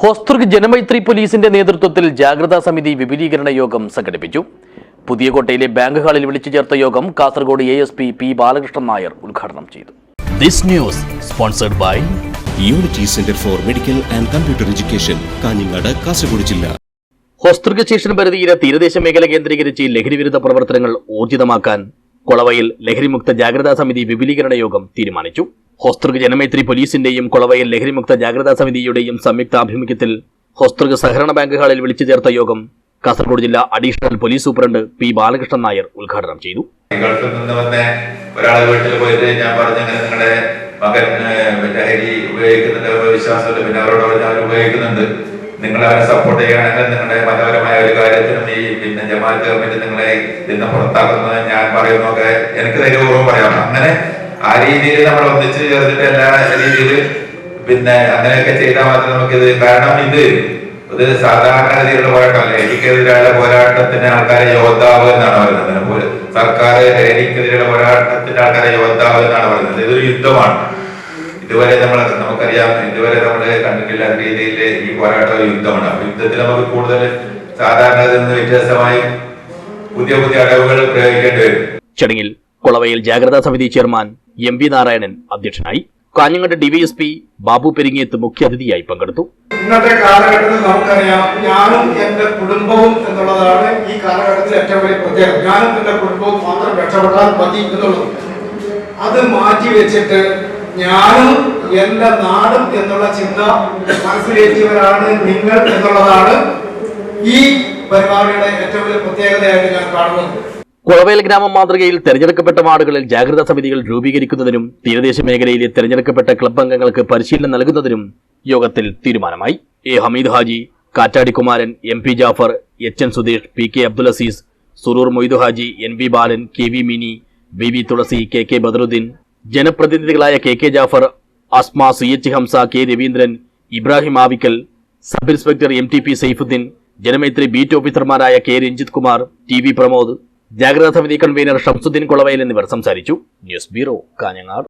ഹോസ്തൃക് ജനമൈത്രി പോലീസിന്റെ നേതൃത്വത്തിൽ ജാഗ്രതാ സമിതി വിപുലീകരണ യോഗം സംഘടിപ്പിച്ചു. പുതിയ കോട്ടയിലെ ബാങ്ക് ഹാളിൽ വിളിച്ചു ചേർത്ത യോഗം Kasaragod A S P P Balakrishnan Nair ഉദ്ഘാടനം ചെയ്തു. This news sponsored by unity centre for medical and computer education Kanhangad Kasaragod ജില്ല ഹോസ്തൃക സ്റ്റേഷൻ പരിധിയിലെ തീരദേശ മേഖല കേന്ദ്രീകരിച്ച് ലഹരിവിരുദ്ധ പ്രവർത്തനങ്ങൾ ഊർജിതമാക്കാൻ കൊളവയിൽ ലഹരിമുക്ത ജാഗ്രതാ സമിതി വിപുലീകരണ യോഗം തീരുമാനിച്ചു. ഹോസ്തൃക് ജനമൈത്രി പോലീസിന്റെയും കൊളവയിൽ ലഹരിമുക്ത ജാഗ്രതാ സമിതിയുടെയും സംയുക്താഭിമുഖ്യത്തിൽ ഹോസ്തൃക് സഹകരണ ബാങ്കുകളിൽ വിളിച്ചു ചേർത്ത യോഗം കാസർഗോഡ് ജില്ലാ additional police superintendent P Balakrishnan Nair ഉദ്ഘാടനം ചെയ്തു. സപ്പോർട്ട് ചെയ്യുകയാണെങ്കിൽ നിങ്ങളുടെ മതപരമായ ഒരു കാര്യത്തിനും ഈ പിന്നെ ഗവൺമെന്റ് നിങ്ങളെ പുറത്താക്കുന്നത് ഞാൻ പറയുന്നൊക്കെ എനിക്ക് ധൈര്യപൂർവം പറയാം. അങ്ങനെ ആ രീതിയിൽ നമ്മൾ ഒന്നിച്ച് ചേർന്നിട്ട് എല്ലാ രീതിയിൽ പിന്നെ അങ്ങനെയൊക്കെ ചെയ്താൽ നമുക്ക് നമുക്കിത് കാരണം ഇത് ഇത് സാധാരണഗതിയിലുള്ള പോരാട്ടമല്ല എനിക്കെതിരായ പോരാട്ടത്തിന് ആൾക്കാരെ യോദ്ധാവ് എന്നാണ് പറയുന്നത്. സർക്കാർ എനിക്കെതിരെയുള്ള പോരാട്ടത്തിന്റെ ആൾക്കാരെ യോദ്ധാവ് എന്നാണ് പറയുന്നത്. ഇതൊരു യുദ്ധമാണ്. ഇതുവരെ നമ്മൾ നമുക്കറിയാം. ഇതുവരെ നമ്മൾ കണ്ടിട്ടില്ലാത്ത രീതിയിൽ ഈ പോരാട്ടം ഒരു യുദ്ധമാണ്. അപ്പൊ യുദ്ധത്തിൽ നമുക്ക് കൂടുതൽ സാധാരണ നിന്ന് വ്യത്യസ്തമായി പുതിയ പുതിയ അടവുകൾ പ്രയോഗിക്കേണ്ടി വരും. ചടങ്ങിൽ കൊളവയിൽ ജാഗ്രതാ സമിതി ചെയർമാൻ എം വി നാരായണൻ അധ്യക്ഷനായി. കാഞ്ഞങ്ങാട് ഡിവൈഎസ്പി ബാബു പെരിങ്ങേത്ത് മുഖ്യാതിഥിയായി പങ്കെടുത്തു. ഇന്നത്തെ കാലഘട്ടത്തിൽ നമുക്കറിയാം ഞാനും എന്റെ കുടുംബവും എന്നുള്ളതാണ് ഈ കാലഘട്ടത്തിൽ ഏറ്റവും വലിയ പ്രത്യേകത. ഞാനും എന്റെ കുടുംബവും മാത്രം രക്ഷപ്പെട്ടാൽ മതി എന്നുള്ളത് അത് മാറ്റി വെച്ചിട്ട് ഞാനും എന്റെ നാടും എന്നുള്ള ചിന്ത മനസ്സിലേറ്റിയവരാണ് നിങ്ങൾ എന്നുള്ളതാണ് ഈ പരിപാടിയുടെ ഏറ്റവും വലിയ പ്രത്യേകതയായിട്ട് ഞാൻ കാണുന്നത്. കുളവേൽ ഗ്രാമം മാതൃകയിൽ തെരഞ്ഞെടുക്കപ്പെട്ട വാർഡുകളിൽ ജാഗ്രതാ സമിതികൾ രൂപീകരിക്കുന്നതിനും തീരദേശ മേഖലയിലെ തെരഞ്ഞെടുക്കപ്പെട്ട ക്ലബ് അംഗങ്ങൾക്ക് പരിശീലനം നൽകുന്നതിനും യോഗത്തിൽ തീരുമാനമായി. A Hameed Haji Kattadikumaran M P Jafar H N Sudheesh P K Abdul Azeez Suroor Moidu Haji N V Balan K V Mini V V Thulasi K K Badaruddin ജനപ്രതിനിധികളായ K K Jafar Asma C H Hamza K Raveendran Ibrahim Avikkal sub inspector M T P Saifuddin Janamaithri beat ഓഫീസർമാരായ K Ranjith Kumar T V Pramod ജാഗ്രതാ സമിതി convener Shamsuddin Kulavayal എന്നിവർ സംസാരിച്ചു. News bureau Kanhangad.